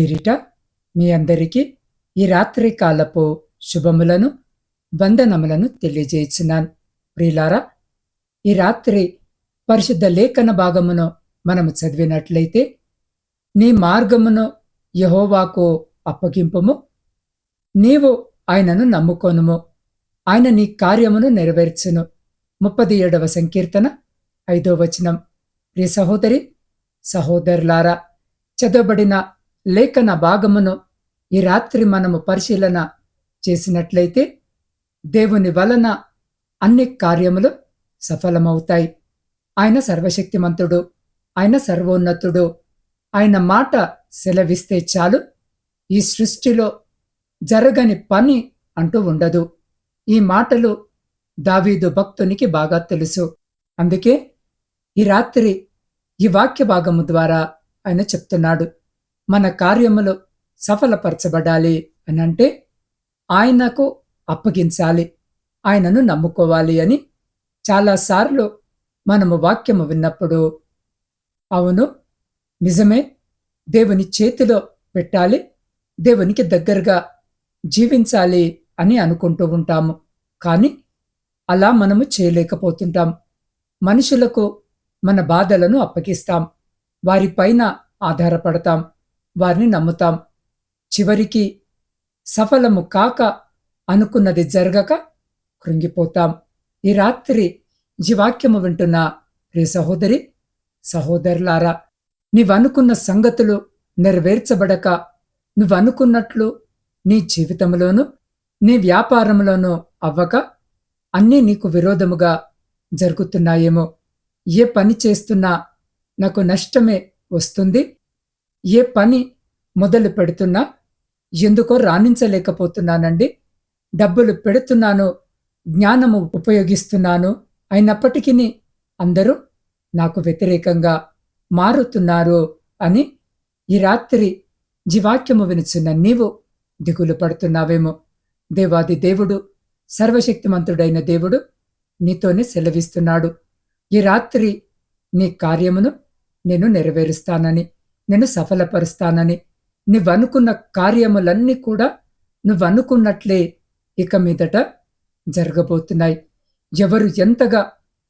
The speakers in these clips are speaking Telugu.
పేరిట మీ అందరికీ ఈ రాత్రి కాలపు శుభములను వందనములను తెలియజేస్తున్నాను ప్రియులారా ఈ రాత్రి పరిశుద్ధ లేఖన భాగమును మనము చదివినట్లయితే నీ మార్గమును యహోవాకు అప్పగింపుము నీవు ఆయనను నమ్ముకొనుము ఆయన నీ కార్యమును నెరవేర్చును. ముప్పది ఏడవ సంకీర్తన ఐదో వచనం. ప్రియ సహోదరి సహోదరులారా చదవబడిన లేఖన భాగమును ఈ రాత్రి మనము పరిశీలన చేసినట్లయితే దేవుని వలన అన్ని కార్యములు సఫలమవుతాయి. ఆయన సర్వశక్తిమంతుడు ఆయన సర్వోన్నతుడు ఆయన మాట సెలవిస్తే చాలు ఈ సృష్టిలో జరగని పని అంటూ ఉండదు. ఈ మాటలు దావీదు భక్తునికి బాగా తెలుసు. అందుకే ఈ రాత్రి ఈ వాక్య భాగము ద్వారా ఆయన చెప్తున్నాడు. మన కార్యములు సఫలపరచబడాలి అని అంటే ఆయనకు అప్పగించాలి. ఆయనను నమ్ముకోవాలి అని చాలాసార్లు మనము వాక్యము విన్నప్పుడు అవును నిజమే దేవుని చేతిలో పెట్టాలి దేవునికి దగ్గరగా జీవించాలి అని అనుకుంటూ ఉంటాము. కానీ అలా మనము చేయలేకపోతుంటాం. మనుషులకు మన బాధలను అప్పగిస్తాం. వారిపైన ఆధారపడతాం. వారిని నమ్ముతాం. చివరికి సఫలము కాక అనుకున్నది జరగక కృంగిపోతాం. ఈ రాత్రి జీవాక్యము వాక్యము వింటున్న ప్రియ సహోదరి సహోదరులారా నీవనుకున్న సంగతులు నెరవేర్చబడక నువ్వనుకున్నట్లు నీ జీవితంలోనూ నీ వ్యాపారంలోనూ అవ్వక అన్నీ నీకు విరోధముగా జరుగుతున్నాయేమో. ఏ పని చేస్తున్నా నాకు నష్టమే వస్తుంది. ఏ పని మొదలు పెడుతున్నా ఎందుకో రాణించలేకపోతున్నానండి. డబ్బులు పెడుతున్నాను జ్ఞానము ఉపయోగిస్తున్నాను అయినప్పటికీ అందరూ నాకు వ్యతిరేకంగా మారుతున్నారు అని ఈ రాత్రి జీవాక్యము వినుచున్న నీవు దిగులు పడుతున్నావేమో. దేవాది దేవుడు సర్వశక్తిమంతుడైన దేవుడు నీతోనే సెలవిస్తున్నాడు. ఈ రాత్రి నీ కార్యమును నేను నెరవేరుస్తానని నేను సఫలపరుస్తానని. నువ్వనుకున్న కార్యములన్నీ కూడా నువ్వనుకున్నట్లే ఇక మీదట జరగబోతున్నాయి. ఎవరు ఎంతగా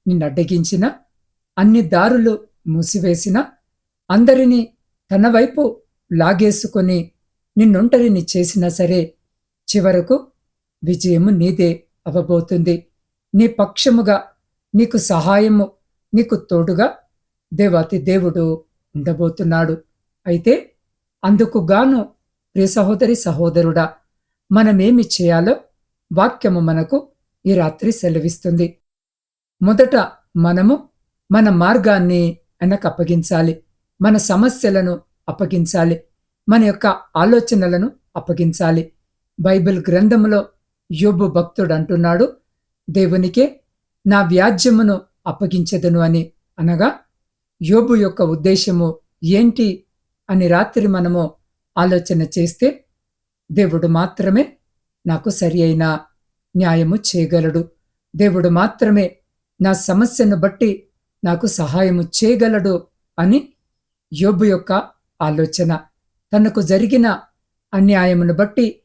నిన్నడ్డగించినా అన్ని దారులు మూసివేసినా అందరినీ తన వైపు లాగేసుకొని నిన్నొంటరిని చేసినా సరే చివరకు విజయము నీదే అవ్వబోతుంది నీ పక్షముగా నీకు సహాయము నీకు తోడుగా దేవాతి దేవుడు ఉండబోతున్నాడు. అయితే అందుకు గాను ప్రియ సహోదరి సహోదరుడా మనమేమి చేయాలో వాక్యము మనకు ఈ రాత్రి సెలవిస్తుంది. మొదట మనము మన మార్గాన్ని ఆయనకు అప్పగించాలి మన సమస్యలను అప్పగించాలి మన యొక్క ఆలోచనలను అప్పగించాలి. బైబిల్ గ్రంథములో యోబు భక్తుడు అంటున్నాడు దేవునికే నా వ్యాజ్యమును అప్పగించదును అని అనగా యోబు యొక్క ఉద్దేశము ఏంటి అని రాత్రి మనము ఆలోచన చేస్తే దేవుడు మాత్రమే నాకు సరి అయిన న్యాయము చేయగలడు. దేవుడు మాత్రమే నా సమస్యను బట్టి నాకు సహాయము చేయగలడు అని యోబు యొక్క ఆలోచన. తనకు జరిగిన అన్యాయమును బట్టి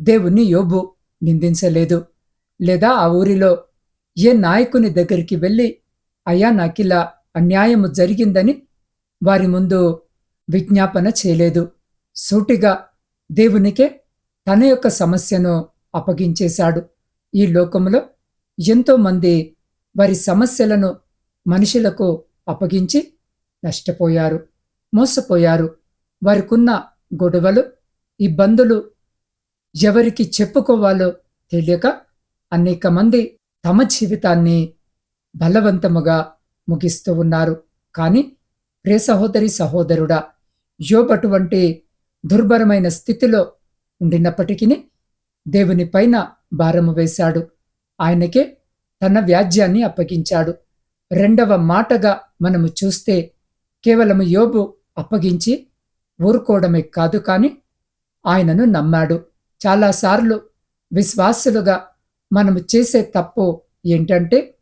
దేవుణ్ణి యోబు నిందించలేదు. లేదా ఆ ఊరిలో ఏ నాయకుని దగ్గరికి వెళ్ళి అయ్యా నాకిలా అన్యాయము జరిగిందని వారి ముందు విజ్ఞాపన చేయలేదు. సూటిగా దేవునికే తన యొక్క సమస్యను అప్పగించేశాడు. ఈ లోకంలో ఎంతోమంది వారి సమస్యలను మనుషులకు అప్పగించి నష్టపోయారు మోసపోయారు. వారికున్న గొడవలు ఇబ్బందులు ఎవరికి చెప్పుకోవాలో తెలియక అనేక మంది తమ జీవితాన్ని బలవంతముగా ముగిస్తూ ఉన్నారు. కానీ ప్రియ సహోదరి సహోదరుడా యోబటువంటి దుర్భరమైన స్థితిలో ఉండినప్పటికీ దేవుని పైన భారము వేశాడు. ఆయనకే తన వ్యాజ్యాన్ని అప్పగించాడు. రెండవ మాటగా మనము చూస్తే కేవలము యోబు అప్పగించి ఊరుకోవడమే కాదు కాని ఆయనను నమ్మాడు. చాలాసార్లు విశ్వాసులుగా మనము చేసే తప్పు ఏంటంటే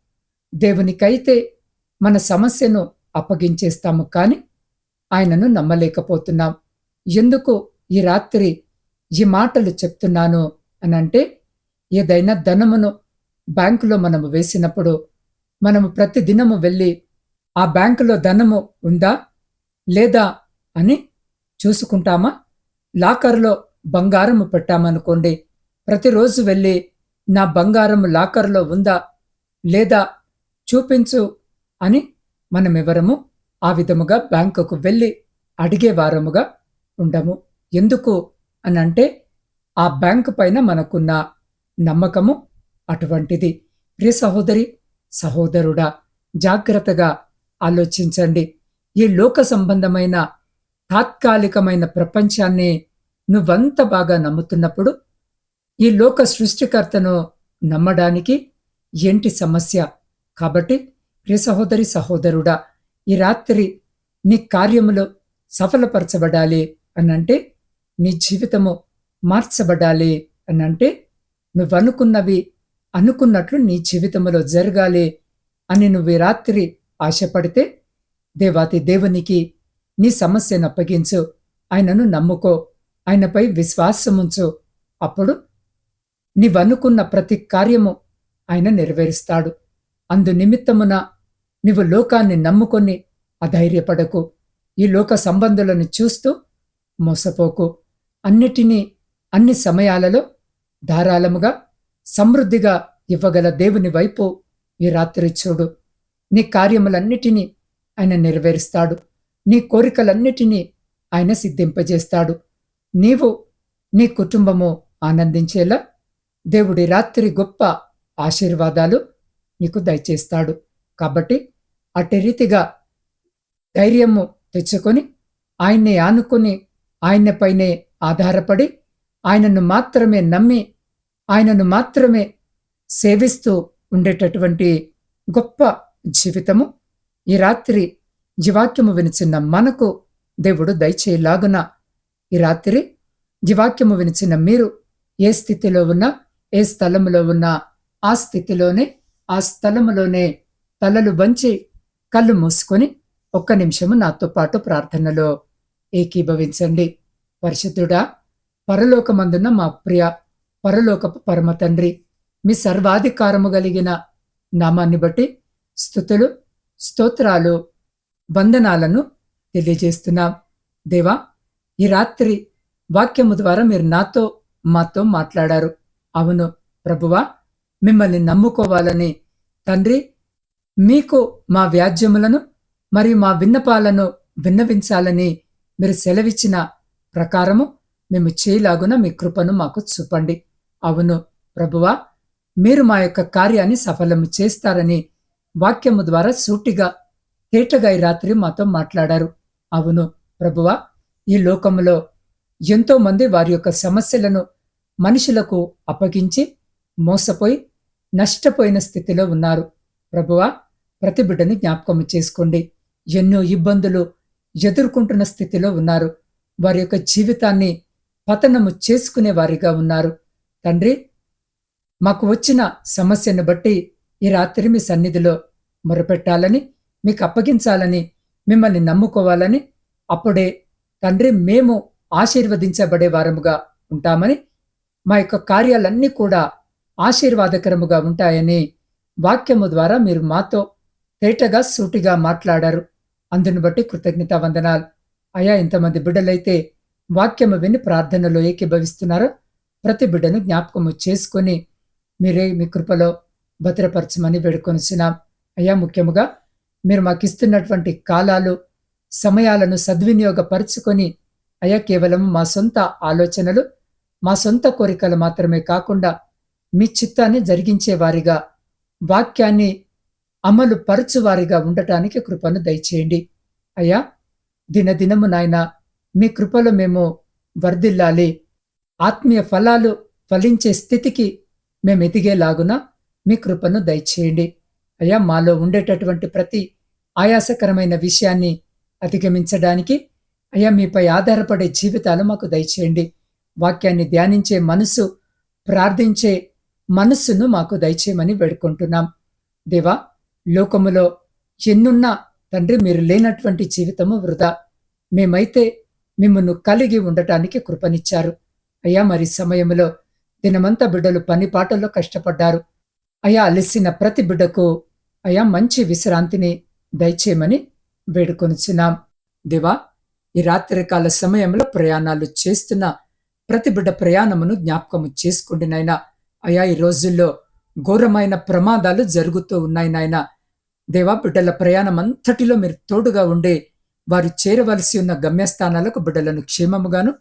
దేవునికైతే మన సమస్యను అప్పగించేస్తాము కానీ ఆయనను నమ్మలేకపోతున్నాం. ఎందుకు ఈ రాత్రి ఈ మాటలు చెప్తున్నాను అనంటే ఏదైనా ధనమును బ్యాంకులో మనము వేసినప్పుడు మనము ప్రతి దినము వెళ్ళి ఆ బ్యాంకులో ధనము ఉందా లేదా అని చూసుకుంటామా? లాకర్లో బంగారము పెట్టామనుకోండి ప్రతిరోజు వెళ్ళి నా బంగారం లాకర్లో ఉందా లేదా చూపించు అని మనమెవరము ఆ విధముగా బ్యాంకుకు వెళ్ళి అడిగేవారముగా ఉండము. ఎందుకు అనంటే ఆ బ్యాంకు పైన మనకున్న నమ్మకము అటువంటిది. ప్రియ సహోదరి సహోదరుడా జాగ్రత్తగా ఆలోచించండి. ఈ లోక సంబంధమైన తాత్కాలికమైన ప్రపంచాన్ని నువ్వంత బాగా నమ్ముతున్నప్పుడు ఈ లోక సృష్టికర్తను నమ్మడానికి ఏంటి సమస్య? కాబట్టి ప్రియ సహోదరి సహోదరుడా ఈ రాత్రి నీ కార్యములో సఫలపరచబడాలి అనంటే నీ జీవితము మార్చబడాలి అనంటే నువ్వనుకున్నవి అనుకున్నట్లు నీ జీవితంలో జరగాలి అని నువ్వు ఈ రాత్రి ఆశపడితే దేవాతి దేవునికి నీ సమస్యను అప్పగించు. ఆయనను నమ్ముకో. ఆయనపై విశ్వాసముంచు. అప్పుడు నీవనుకున్న ప్రతి కార్యము ఆయన నెరవేరుస్తాడు. అందు నిమిత్తమున నీవు లోకాన్ని నమ్ముకొని అధైర్యపడకు. ఈ లోక సంబంధులను చూస్తూ మోసపోకు. అన్నిటినీ అన్ని సమయాలలో ధారాళముగా సమృద్ధిగా ఇవ్వగల దేవుని వైపు ఈ రాత్రి చూడు. నీ కార్యములన్నిటినీ ఆయన నెరవేరుస్తాడు. నీ కోరికలన్నిటినీ ఆయన సిద్ధింపజేస్తాడు. నీవు నీ కుటుంబము ఆనందించేలా దేవుడి రాత్రి గొప్ప ఆశీర్వాదాలు నీకు దయచేస్తాడు. కాబట్టి అట్టి రీతిగా ధైర్యము తెచ్చుకొని ఆయన్ని ఆనుకుని ఆయనపైనే ఆధారపడి ఆయనను మాత్రమే నమ్మి ఆయనను మాత్రమే సేవిస్తూ ఉండేటటువంటి గొప్ప జీవితము. ఈ రాత్రి జీవాక్యము వినిచిన మనకు దేవుడు దయచేయలాగున ఈ రాత్రి జీవాక్యము వినిచిన మీరు ఏ స్థితిలో ఉన్నా ఏ స్థలములో ఉన్నా ఆ స్థితిలోనే ఆ స్థలములోనే తలలు వంచి కళ్ళు మూసుకొని ఒక్క నిమిషము నాతో పాటు ప్రార్థనలో ఏకీభవించండి. పరిశుద్ధుడా పరలోకమందున్న మా ప్రియ పరలోకపు పరమ తండ్రి మీ సర్వాధికారము కలిగిన నామాన్ని బట్టి స్థుతులు స్తోత్రాలు వందనాలను తెలియజేస్తున్నాం. దేవా ఈ రాత్రి వాక్యము ద్వారా మీరు నాతో మాతో మాట్లాడారు. అవును ప్రభువా మిమ్మల్ని నమ్ముకోవాలని తండ్రి మీకు మా వ్యాజ్యములను మరియు మా విన్నపాలను విన్నవించాలని మీరు సెలవిచ్చిన ప్రకారము మేము చేయలాగున మీ కృపను మాకు చూపండి. అవును ప్రభువా మీరు మా యొక్క కార్యాన్ని సఫలము చేస్తారని వాక్యము ద్వారా సూటిగా తేటగా ఈ రాత్రి మాతో మాట్లాడారు. అవును ప్రభువా ఈ లోకములో ఎంతో మంది వారి యొక్క సమస్యలను మనుషులకు అప్పగించి మోసపోయి నష్టపోయిన స్థితిలో ఉన్నారు. ప్రభువా ప్రతి బిడ్డని జ్ఞాపకం చేసుకోండి. ఎన్నో ఇబ్బందులు ఎదుర్కొంటున్న స్థితిలో ఉన్నారు. వారి యొక్క జీవితాన్ని పతనము చేసుకునే వారిగా ఉన్నారు. తండ్రి మాకు వచ్చిన సమస్యను బట్టి ఈ రాత్రి మీ సన్నిధిలో మొరపెట్టాలని మీకు అప్పగించాలని మిమ్మల్ని నమ్ముకోవాలని అప్పుడే తండ్రి మేము ఆశీర్వదించబడే వారముగా ఉంటామని మా యొక్క కార్యాలన్నీ కూడా ఆశీర్వాదకరముగా ఉంటాయని వాక్యము ద్వారా మీరు మాతో తేటగా సూటిగా మాట్లాడారు. అందును బట్టి కృతజ్ఞత వందనాలు అయా ఇంతమంది బిడ్డలైతే వాక్యము విని ప్రార్థనలో ఏకీభవిస్తున్నారో ప్రతి బిడ్డను జ్ఞాపకము చేసుకొని మీరే మీ కృపలో భద్రపరచమని వేడుకొనిచున్నాం. అయ్యా ముఖ్యముగా మీరు మాకు ఇస్తున్నటువంటి కాలాలు సమయాలను సద్వినియోగపరుచుకొని అయ్యా కేవలం మా సొంత ఆలోచనలు మా సొంత కోరికలు మాత్రమే కాకుండా మీ చిత్తాన్ని జరిగించేవారిగా వాక్యాన్ని అమలు పరచువారిగా ఉండటానికి కృపను దయచేయండి. అయ్యా దినదినము నాయన మీ కృపలో మేము వర్ధిల్లాలి. ఆత్మీయ ఫలాలు ఫలించే స్థితికి మేము ఎదిగేలాగున మీ కృపను దయచేయండి. అయ్యా మాలో ఉండేటటువంటి ప్రతి ఆయాసకరమైన విషయాన్ని అధిగమించడానికి అయ్యా మీపై ఆధారపడే జీవితాలు మాకు దయచేయండి. వాక్యాన్ని ధ్యానించే మనసు ప్రార్థించే మనస్సును మాకు దయచేయమని వేడుకుంటున్నాం. దేవా లోకములో ఎన్నున్నా తండ్రి మీరు లేనటువంటి జీవితము వృధా. మేమైతే మిమ్మల్ని కలిగి ఉండటానికి కృపనిచ్చారు. అయ్యా మరి సమయంలో దినమంతా బిడ్డలు పని పాటల్లో కష్టపడ్డారు. అయా అలసిన ప్రతి బిడ్డకు అయా మంచి విశ్రాంతిని దయచేయమని వేడుకొనుచున్నాం. దేవా ఈ రాత్రికాల సమయంలో ప్రయాణాలు చేస్తున్న ప్రతి బిడ్డ ప్రయాణమును జ్ఞాపకము చేసుకుండినైనా అయా ఈ రోజుల్లో ఘోరమైన ప్రమాదాలు జరుగుతూ ఉన్నాయినైనా దేవా బిడ్డల ప్రయాణం అంతటిలో మీరు తోడుగా ఉండే వారు చేరవలసి ఉన్న గమ్యస్థానాలకు బిడ్డలను క్షేమముగాను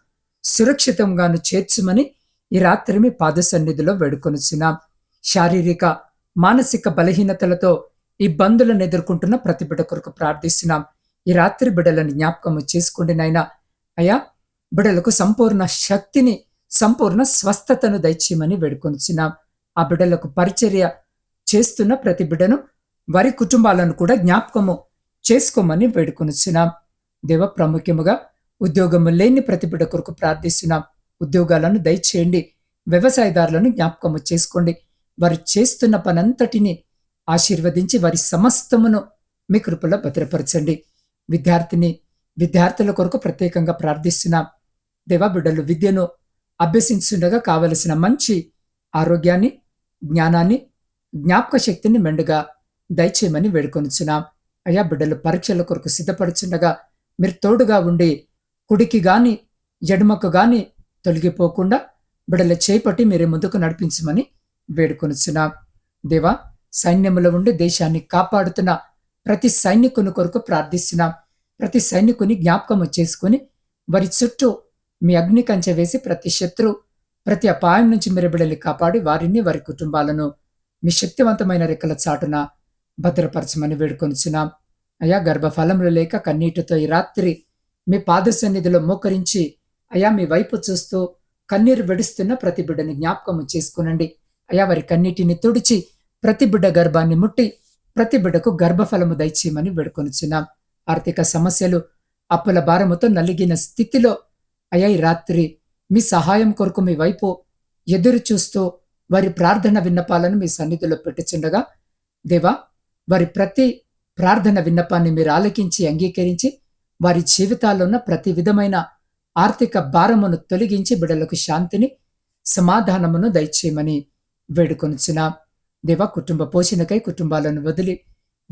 సురక్షితంగాను చేర్చుమని ఈ రాత్రి మీ పాద సన్నిధిలో వేడుకొనిచున్నాం. శారీరక మానసిక బలహీనతలతో ఇబ్బందులను ఎదుర్కొంటున్న ప్రతి బిడ్డ కొరకు ప్రార్థిస్తున్నాం. ఈ రాత్రి బిడ్డలను జ్ఞాపకము చేసుకోండి నాయన. అయ్యా బిడ్డలకు సంపూర్ణ శక్తిని సంపూర్ణ స్వస్థతను దయచేయమని వేడుకొనిచున్నాం. ఆ బిడ్డలకు పరిచర్య చేస్తున్న ప్రతి బిడ్డను వారి కుటుంబాలను కూడా జ్ఞాపకము చేసుకోమని వేడుకొనిచున్నాం. దేవ ప్రాముఖ్యముగా ఉద్యోగము లేని ప్రతి బిడ్డ కొరకు ప్రార్థిస్తున్నాం. ఉద్యోగాలను దయచేయండి. వ్యవసాయదారులను జ్ఞాపకము చేసుకోండి. వారు చేస్తున్న పనంతటిని ఆశీర్వదించి వారి సమస్తమును మీ కృపలో భద్రపరచండి. విద్యార్థిని విద్యార్థుల కొరకు ప్రత్యేకంగా ప్రార్థిస్తున్నాం. దేవా బిడ్డలు విద్యను అభ్యసించుండగా కావలసిన మంచి ఆరోగ్యాన్ని జ్ఞానాన్ని జ్ఞాపక శక్తిని మెండుగా దయచేయమని వేడుకొనిచున్నాం. అయ్యా బిడ్డలు పరీక్షల కొరకు సిద్ధపడుచుండగా మీరు తోడుగా ఉండి కుడికి గాని ఎడమకు గాని తొలగిపోకుండా బిడల చేపట్టి మీరే ముందుకు నడిపించమని వేడుకొనిచున్నాం. దేవా సైన్యములో ఉండి దేశాన్ని కాపాడుతున్న ప్రతి సైనికుని కొరకు ప్రార్థిస్తున్నాం. ప్రతి సైనికుని జ్ఞాపకం చేసుకుని వారి చుట్టూ మీ అగ్ని కంచె వేసి ప్రతి శత్రు ప్రతి అపాయం నుంచి మీరు బిడలి కాపాడి వారిని వారి కుటుంబాలను మీ శక్తివంతమైన రెక్కల చాటున భద్రపరచమని వేడుకొనిచున్నాం. అయా గర్భఫలములు లేక కన్నీటితో ఈ రాత్రి మీ పాద సన్నిధిలో మోకరించి అయా మీ వైపు చూస్తూ కన్నీరు వెడుస్తున్న ప్రతి బిడ్డని జ్ఞాపకము చేసుకునండి. అయా వారి కన్నీటిని తుడిచి ప్రతి బిడ్డ గర్భాన్ని ముట్టి ప్రతి బిడ్డకు గర్భఫలము దయచేయమని వేడుకొనిచున్నాం. ఆర్థిక సమస్యలు అప్పుల భారముతో నలిగిన స్థితిలో అయా ఈ రాత్రి మీ సహాయం కొరకు మీ వైపు ఎదురు చూస్తూ వారి ప్రార్థన విన్నపాలను మీ సన్నిధిలో పెట్టుచుండగా దేవా వారి ప్రతి ప్రార్థన విన్నపాన్ని మీరు ఆలకించి అంగీకరించి వారి జీవితాల్లో ఉన్న ప్రతి విధమైన ఆర్థిక భారమును తొలగించి బిడలకు శాంతిని సమాధానమును దయచేయమని వేడుకొనుచున్నాం. దేవ కుటుంబ పోషణకై కుటుంబాలను వదిలి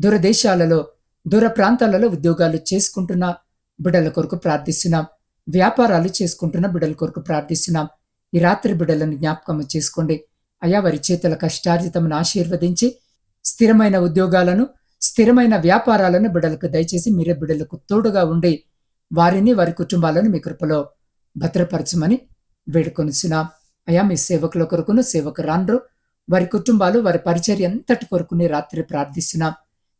దూరదేశాలలో దూర ప్రాంతాలలో ఉద్యోగాలు చేసుకుంటున్న బిడల కొరకు ప్రార్థిస్తున్నాం. వ్యాపారాలు చేసుకుంటున్న బిడల కొరకు ప్రార్థిస్తున్నాం. ఈ రాత్రి బిడలను జ్ఞాపకం చేసుకోండి. అయా వారి చేతుల కష్టార్జితమును ఆశీర్వదించి స్థిరమైన ఉద్యోగాలను స్థిరమైన వ్యాపారాలను బిడ్డలకు దయచేసి మీరే బిడ్డలకు తోడుగా ఉండి వారిని వారి కుటుంబాలను మీ కృపలో భద్రపరచమని వేడుకొనిచున్నాం. అయా మీ సేవకుల కొరకును సేవకురాండ్రు వారి కుటుంబాలు వారి పరిచర్య అంతటి కొరకుని రాత్రి ప్రార్థిస్తున్నాం.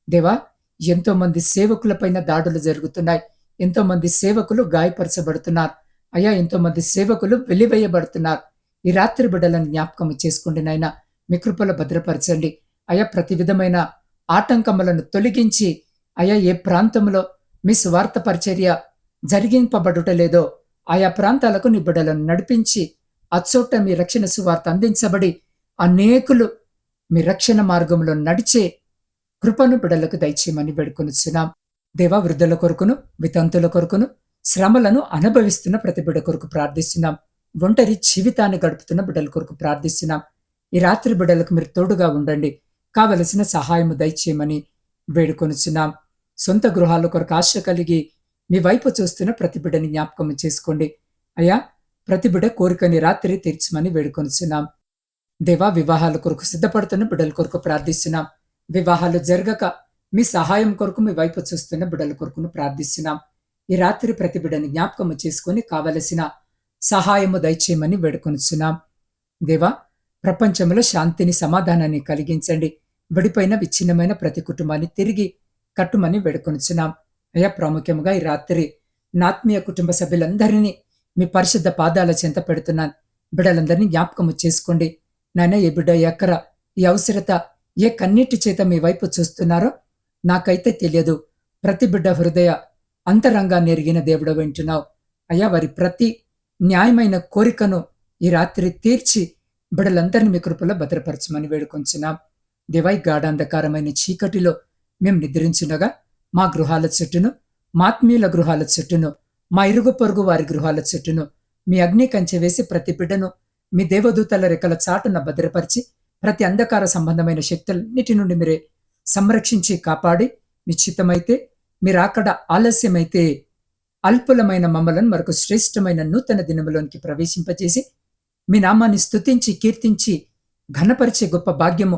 దేవా ఎంతో మంది సేవకులపైన దాడులు జరుగుతున్నాయి. ఎంతో మంది సేవకులు గాయపరచబడుతున్నారు. అయ్యా ఎంతో మంది సేవకులు వెలివేయబడుతున్నారు. ఈ రాత్రి బిడ్డలను జ్ఞాపకం చేసుకోండి నాయన. మీ కృపలో భద్రపరచండి. అయా ప్రతి విధమైన ఆటంకములను తొలగించి అయా ఏ ప్రాంతంలో మీ స్వార్థ పరిచర్య జరిగింపబడుట లేదో ఆయా ప్రాంతాలకు నీ బిడ్డలను నడిపించి అచ్చోట మీ రక్షణ సువార్త అందించబడి అనేకులు మీ రక్షణ మార్గంలో నడిచే కృపను బిడలకు దయచేయమని వేడుకొనిచ్చున్నాం దేవా వృద్ధుల కొరకును వితంతుల కొరకును శ్రమలను అనుభవిస్తున్న ప్రతి బిడ కొరకు ప్రార్థిస్తున్నాం. ఒంటరి జీవితాన్ని గడుపుతున్న బిడ్డల కొరకు ప్రార్థిస్తున్నాం. ఈ రాత్రి బిడ్డలకు మీరు తోడుగా ఉండండి. కావలసిన సహాయము దయచేయమని వేడుకొనుచున్నాం. సొంత గృహాల కొరకు ఆశ కలిగి మీ వైపు చూస్తున్న ప్రతి బిడ్డని జ్ఞాపకం చేసుకోండి. అయ్యా ప్రతి బిడ్డ కోరికని రాత్రి తీర్చమని వేడుకొనుచున్నాం. దేవా వివాహాల కొరకు సిద్ధపడుతున్న బిడ్డల కొరకు ప్రార్థిస్తున్నాం. వివాహాలు జరగక మీ సహాయం కొరకు మీ వైపు చూస్తున్న బిడ్డల కొరకును ప్రార్థిస్తున్నాం. ఈ రాత్రి ప్రతి బిడ్డని జ్ఞాపకము చేసుకొని కావలసిన సహాయము దయచేయమని వేడుకొనుచున్నాం. దేవా ప్రపంచంలో శాంతిని సమాధానాన్ని కలిగించండి. విడిపోయిన విచ్ఛిన్నమైన ప్రతి కుటుంబాన్ని తిరిగి కట్టుమని వేడుకొనిచున్నాం. అయ్యా ప్రాముఖ్యముగా ఈ రాత్రి నాత్మీయ కుటుంబ సభ్యులందరినీ మీ పరిశుద్ధ పాదాల చెంత పెడుతున్నాను. బిడ్డలందరినీ జ్ఞాపకము చేసుకోండి. నాయన ఏ బిడ్డ ఎక్కర ఈ అవసరత ఏ కన్నీటి చేత మీ వైపు చూస్తున్నారో నాకైతే తెలియదు. ప్రతి బిడ్డ హృదయ అంతరంగాన్ని ఎరిగిన దేవుడు వింటున్నావు. అయ్యా వారి ప్రతి న్యాయమైన కోరికను ఈ రాత్రి తీర్చి బిడ్డలందరినీ మీ కృపలో భద్రపరచమని వేడుకొంచున్నాం. దివై గాఢాంధకారమైన చీకటిలో మేము నిద్రించుండగా మా గృహాల చెట్టును మాత్మీయుల గృహాల చెట్టును మా ఇరుగు పొరుగు వారి గృహాల చెట్టును మీ అగ్ని కంచె వేసి ప్రతి బిడ్డను మీ దేవదూతల రెక్కల చాటున భద్రపరిచి ప్రతి అంధకార సంబంధమైన శక్తులన్నిటి నుండి మీరే సంరక్షించి కాపాడి మీ చిత్తమైతే ఆలస్యమైతే అల్పులమైన మమ్మలను మరొక శ్రేష్టమైన నూతన దినములోనికి ప్రవేశింపజేసి మీ నామాన్ని స్తుతించి కీర్తించి ఘనపరిచే గొప్ప భాగ్యము